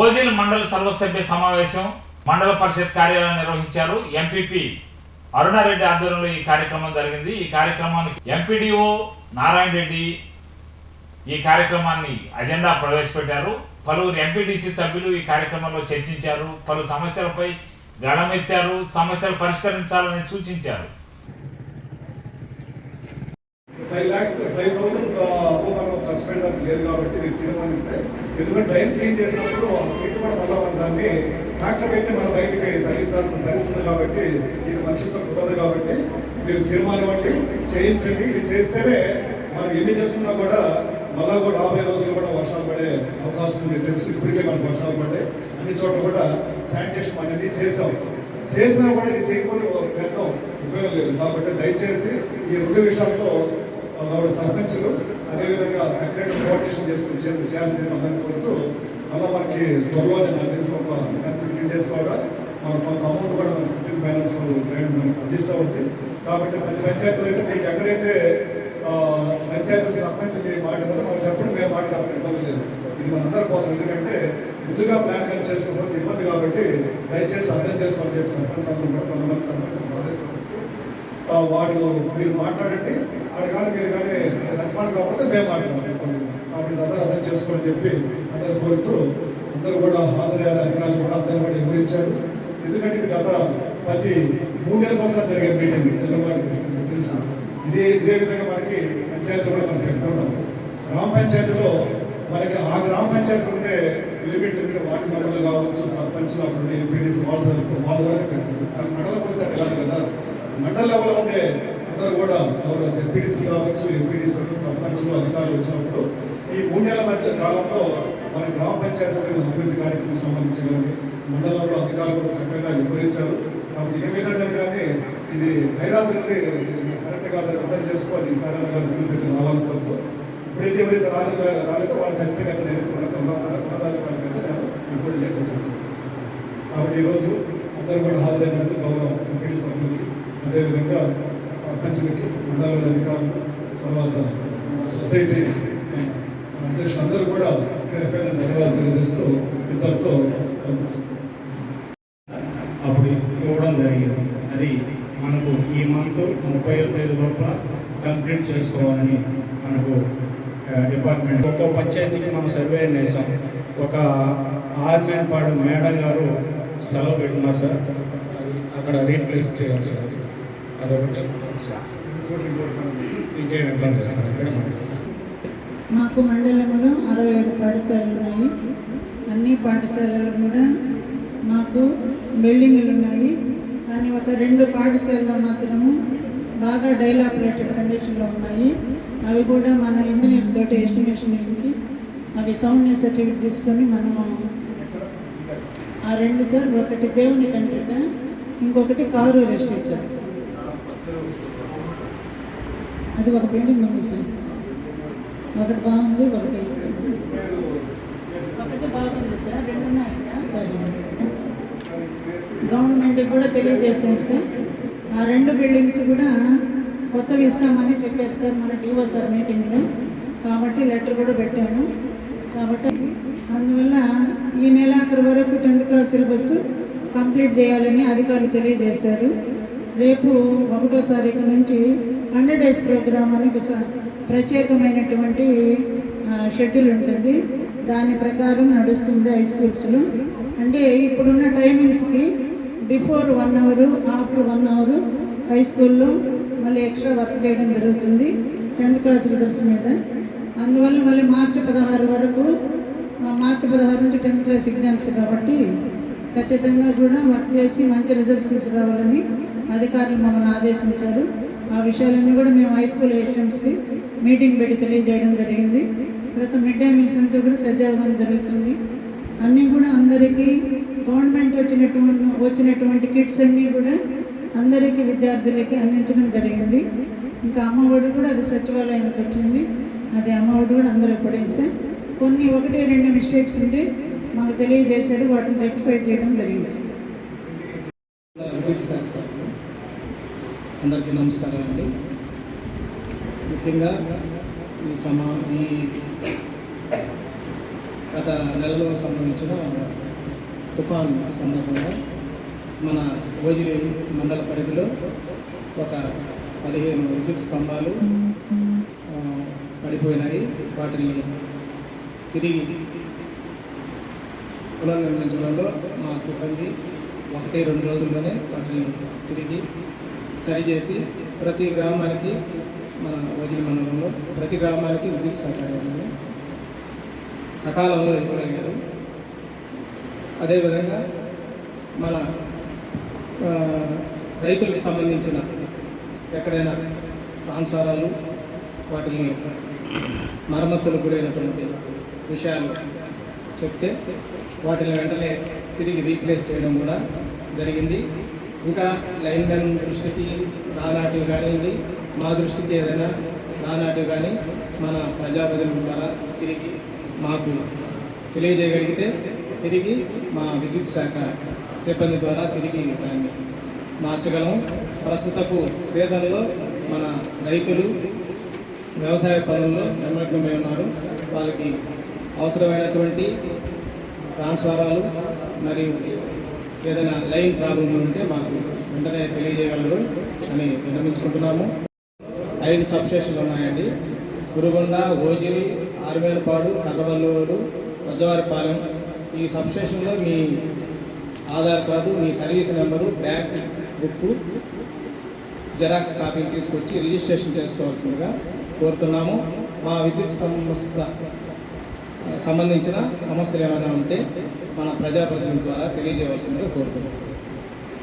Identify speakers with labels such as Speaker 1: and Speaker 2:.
Speaker 1: ఓజిల్ మండల సర్వసభ్య సమావేశం మండల పరిషత్ కార్యాలయం నిర్వహించారు ఎంపీపీ అరుణారెడ్డి ఆధ్వర్యంలో ఈ కార్యక్రమం జరిగింది. ఈ కార్యక్రమానికి ఎంపీడీఓ నారాయణ రెడ్డి ఈ కార్యక్రమాన్ని అజెండా ప్రవేశపెట్టారు. పలువురు ఎంపీటీసీ సభ్యులు ఈ కార్యక్రమంలో చర్చించారు. పలు సమస్యలపై గళమెత్తారు సమస్యలు పరిష్కరించాలని సూచించారు.
Speaker 2: ఫైవ్ ల్యాక్స్ ఫైవ్ థౌసండ్ మనం లేదు కాబట్టి మీరు తీర్మానిస్తే ఎందుకంటే డ్రైన్ క్లీన్ చేసినప్పుడు ఆ స్ట్రీట్ కూడా మళ్ళీ మనం దాన్ని ట్రాక్టర్ పెట్టి మన బయటికి తరలించాల్సిన పరిస్థితుంది కాబట్టి ఇది మనిషితో కుదరదు కాబట్టి మీరు తీర్మానివ్వండి చేయించండి. ఇది చేస్తేనే మనం ఎన్ని చేసుకున్నా కూడా మళ్ళా కూడా రాబోయే రోజులు కూడా వర్షాలు పడే అవకాశం ఉంది. తెలుసు ఇప్పటికే మనకు వర్షాలు పడ్డాయి. అన్ని చోట్ల కూడా శానిటేషన్ అనేది చేసాం చేసినా కూడా ఇది చేయకపోతే వ్యర్థం ఉపయోగం లేదు. కాబట్టి దయచేసి ఈ రెండు విషయాల్లో గౌరవ సర్పంచులు అదేవిధంగా సెక్రటరీ కోఆర్డినేషన్ చేసుకుని చేసి చేయాలని చెప్పి కొడుతూ కోరుతూ మళ్ళీ మనకి త్వరలోనే నాకు తెలిసి ఒక టెన్ ఫిఫ్టీన్ డేస్ కూడా మన కొంత అమౌంట్ కూడా మన ఫిఫ్టీన్ ఫైనాన్స్ గ్రాంట్ మనకు అందిస్తూ ఉంది. కాబట్టి ప్రతి పంచాయతీలు అయితే మీకు ఎక్కడైతే ఆ, పంచాయతీల సర్పంచ్ మీ మాట్లాడారు ఇవ్వరో మాకు చెప్పడం మేము మాట్లాడతాం ఇబ్బంది లేదు. ఇది మనందరి కోసం ఎందుకంటే ముందుగా ప్లాన్ కానీ చేసుకోకపోతే ఇబ్బంది కాబట్టి దయచేసి అర్థం చేసుకోవాలని చెప్పి సర్పంచ్ అందరూ కూడా కొంతమంది సర్పంచ్ బాధ్యత వాళ్ళు మీరు మాట్లాడండి. వాడు కానీ మీరు కానీ రెస్పాండ్ కాకపోతే మేము మాట్లాడాలి కాబట్టి అందరూ అర్థం చేసుకోమని చెప్పి అందరూ కోరుతూ అందరూ కూడా హాజరయ్యారు అధికారులు కూడా అందరూ కూడా వివరించారు. ఎందుకంటే ఇది గత ప్రతి మూడు నెలల కోసం జరిగే మీటింగ్ జనవాడి మీకు తెలుసు. ఇదే ఇదే విధంగా మనకి పంచాయతీ కూడా మనం పెట్టుకుంటాం. గ్రామ పంచాయతీలో మనకి ఆ గ్రామ పంచాయతీ ఉండే లిమిట్ ఎందుకు వార్డు మెంబర్లు కావచ్చు సర్పంచ్లు అక్కడ ఉండే ఎంపీటీసీ వాళ్ళ వాళ్ళ వరకు పెట్టుకుంటాం. కానీ మండలం వస్తే అట్లా కాదు కదా. మండల లెవెల్లో ఉండే అందరూ కూడా ఎవరు జెడ్పీటీసీలు కావచ్చు ఎంపీటీసీలు సర్పంచులు అధికారులు వచ్చినప్పుడు ఈ మూడు నెలల మధ్య కాలంలో మన గ్రామ పంచాయతీ జరిగిన అభివృద్ధి కార్యక్రమం సంబంధించి కానీ మండలంలో అధికారులు కూడా చక్కగా వివరించారు. కాబట్టి ఇక మీద కానీ ఇది నైరాజు ఇది కరెక్ట్ కాదు అర్థం చేసుకోవాలి. ఈసారి గారు ఫిల్ఫికేషన్ రావాలని ఇప్పుడైతే ఎవరైతే రాలేదు రాలేదో వాళ్ళ ఖచ్చితంగా అయితే నేను ఉన్నతాధికారులకు అయితే నేను ఇప్పుడు చేయడం జరుగుతుంది. కాబట్టి ఈరోజు అందరూ కూడా హాజరైనందుకు గౌరవ ఎంపీడీ సభ్యులకి అదేవిధంగా సర్పంచులకి మండల అధికారులు తర్వాత సొసైటీ అధ్యక్షులు అందరూ కూడా పేరు పేరు ధన్యవాదాలు తెలియజేస్తూ ఇద్దరితో
Speaker 3: అప్పుడు ఇవ్వడం జరిగింది. అది మనకు ఈ మంత్ ముప్పై తేదీ లోపల కంప్లీట్ చేసుకోవాలని మనకు డిపార్ట్మెంట్ ఒక్కో పంచాయతీకి మనం సర్వే వేసాం ఒక ఆర్మేన్పాడు మేడం గారు సెలవు పెట్టున్నారు సార్. అది అక్కడ రీప్లేస్ చేయాలి సార్. అదొకటి ఇంకేం చేస్తారు ఇక్కడ
Speaker 4: మాకు మండలంలో అరవై ఐదు పాఠశాలలు ఉన్నాయి. అన్ని పాఠశాలలు కూడా మాకు బిల్డింగులు ఉన్నాయి. కానీ ఒక రెండు పాఠశాలలో మాత్రము బాగా డైలాపరేటెడ్ కండిషన్లో ఉన్నాయి. అవి కూడా మన ఇంజనీర్ తోటి ఎస్టిమేషన్ ఇచ్చి అవి సౌండ్ సర్టిఫికేట్ తీసుకొని మనము ఆ రెండు సార్ ఒకటి దేవుని కంటే ఇంకొకటి కారు ఎస్టేట్ సార్ అది ఒక బిల్డింగ్ ఉంది సార్ ఒకటి బాగుంది ఒకటి ఒకటి బాగుంది సార్ రెండు ఉన్నాయి కదా గవర్నమెంట్కి కూడా తెలియజేశాం సార్. ఆ రెండు బిల్డింగ్స్ కూడా కొత్తవి ఇస్తామని చెప్పారు సార్ మన డిఓ సార్ మీటింగ్లో కాబట్టి లెటర్ కూడా పెట్టాము. కాబట్టి అందువల్ల ఈ నెలాఖరు వరకు టెన్త్ క్లాస్ సిలబస్ కంప్లీట్ చేయాలని అధికారులు తెలియజేశారు. రేపు ఒకటో తారీఖు నుంచి హండ్రెడ్ డేస్ ప్రోగ్రామ్ అని ఒక స- ప్రత్యేకమైనటువంటి షెడ్యూల్ ఉంటుంది. దాని ప్రకారం నడుస్తుంది హై స్కూల్స్లో అంటే ఇప్పుడున్న టైమింగ్స్కి before one hour after one hour high స్కూల్లో మళ్ళీ ఎక్స్ట్రా వర్క్ చేయడం జరుగుతుంది టెన్త్ క్లాస్ రిజల్ట్స్ మీద. అందువల్ల మళ్ళీ మార్చి పదహారు వరకు మార్చి పదహారు నుంచి టెన్త్ క్లాస్ ఎగ్జామ్స్ కాబట్టి ఖచ్చితంగా కూడా వర్క్ చేసి మంచి రిజల్ట్స్ తీసుకురావాలని అధికారులు మమ్మల్ని ఆదేశించారు. ఆ విషయాలన్నీ కూడా మేము హై స్కూల్ హెచ్ఎంస్కి మీటింగ్ పెట్టి తెలియజేయడం జరిగింది. తర్వాత మిడ్ డే మీల్స్ అంతా కూడా సజావుగా జరుగుతుంది. అన్నీ కూడా అందరికీ గవర్నమెంట్ వచ్చినటువంటి వచ్చినటువంటి కిట్స్ అన్నీ కూడా అందరికీ విద్యార్థులకి అందించడం జరిగింది. ఇంకా అమ్మఒడి కూడా అది సచివాలయానికి వచ్చింది. అది అమ్మఒడి కూడా అందరూ పడింది సార్ కొన్ని ఒకటి రెండు మిస్టేక్స్ ఉంటే మాకు తెలియజేశారు వాటిని రెక్టిఫై చేయడం జరిగింది సార్
Speaker 3: విద్యుత్ శాఖ అందరికీ నమస్కారం అండి. ముఖ్యంగా ఈ సమా ఈ
Speaker 5: గత నెలలో సంభవించిన తుఫాన్ సందర్భంగా మన ఓజిలి మండల పరిధిలో ఒక పదిహేను విద్యుత్ స్తంభాలు పడిపోయినాయి. వాటిని తిరిగి పునర్నిర్మించడంలో మా సిబ్బంది ఒకటి రెండు రోజుల్లోనే వాటిని తిరిగి సరిచేసి ప్రతి గ్రామానికి మన వజిలి మండలంలో ప్రతి గ్రామానికి విద్యుత్ సహకారంలో సకాలంలో ఇవ్వగలిగారు. అదేవిధంగా మన రైతులకు సంబంధించిన ఎక్కడైనా ట్రాన్స్ఫారాలు వాటిని మరమ్మతులకు గురైనటువంటి విషయాలు చెప్తే వాటిని వెంటనే తిరిగి రీప్లేస్ చేయడం కూడా జరిగింది. ఇంకా లైన్మెన్ దృష్టికి రానాటివి కానివ్వండి మా దృష్టికి ఏదైనా రానాటివి కానీ మన ప్రజాప్రతినిధుల ద్వారా తిరిగి మాకు తెలియజేయగలిగితే తిరిగి మా విద్యుత్ శాఖ సిబ్బంది ద్వారా తిరిగి దాన్ని మార్చగలం ప్రస్తుతపు సీజన్లో మన రైతులు వ్యవసాయ పనుల్లో నిమగ్నమై ఉన్నారు. వాళ్ళకి అవసరమైనటువంటి ట్రాన్స్ఫారాలు మరియు ఏదైనా లైన్ ప్రాబ్లం ఉంటే మాకు వెంటనే తెలియజేయగలరు అని విన్నవించుకుంటున్నాము. ఐదు సబ్స్టేషన్లు ఉన్నాయండి. కురుగొండ ఓజిరి ఆర్మేనపాడు కర్రవల్లూరు వజ్జవారిపాలెం ఈ సబ్స్టేషన్లో మీ ఆధార్ కార్డు మీ service number bank book xerox కాపీలు తీసుకొచ్చి రిజిస్ట్రేషన్ చేసుకోవాల్సిందిగా కోరుతున్నాము. మా విద్యుత్ సంస్థ సంబంధించిన సమస్యలు ఏమైనా ఉంటే మన ప్రజాప్రతినిధుల ద్వారా తెలియజేయవలసిందిగా కోరుకుంటున్నాం.